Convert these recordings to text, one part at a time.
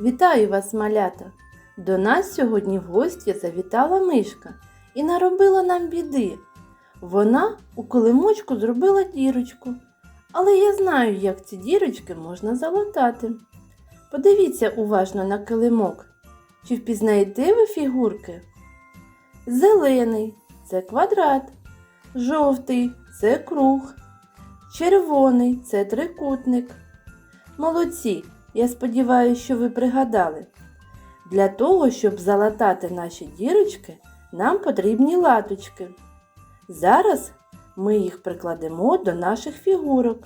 Вітаю вас, малята! До нас сьогодні в гості завітала мишка і наробила нам біди. Вона у килимочку зробила дірочку, але я знаю, як ці дірочки можна залатати. Подивіться уважно на килимок. Чи впізнаєте ви фігурки? Зелений це квадрат, жовтий це круг, червоний це трикутник. Молодці! Я сподіваюся, що ви пригадали. Для того, щоб залатати наші дірочки, нам потрібні латочки. Зараз ми їх прикладемо до наших фігурок.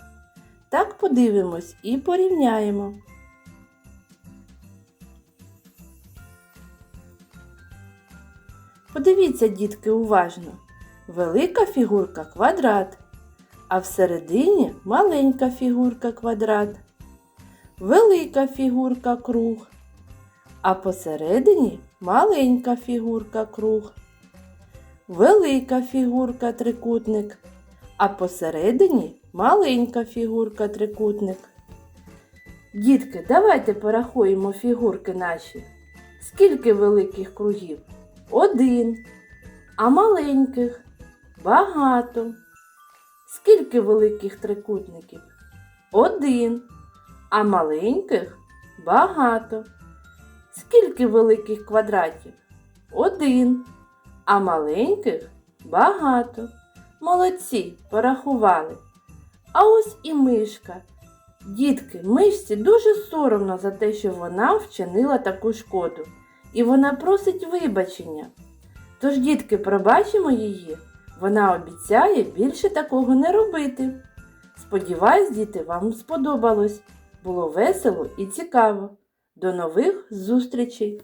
Так подивимось і порівняємо. Подивіться, дітки, уважно. Велика фігурка квадрат, а всередині маленька фігурка квадрат велика фігурка круг, а посередині маленька фігурка круг, велика фігурка трикутник, а посередині маленька фігурка трикутник. Дітки, давайте порахуємо фігурки наші. Скільки великих кругів? Один. А маленьких? Багато. Скільки великих трикутників? Один а маленьких багато. Скільки великих квадратів? Один, а маленьких багато. Молодці, порахували. А ось і мишка. Дітки, мишці дуже соромно за те, що вона вчинила таку шкоду, і вона просить вибачення. Тож, дітки, пробачимо її, вона обіцяє більше такого не робити. Сподіваюсь, діти, вам сподобалось. Було весело і цікаво. До нових зустрічей!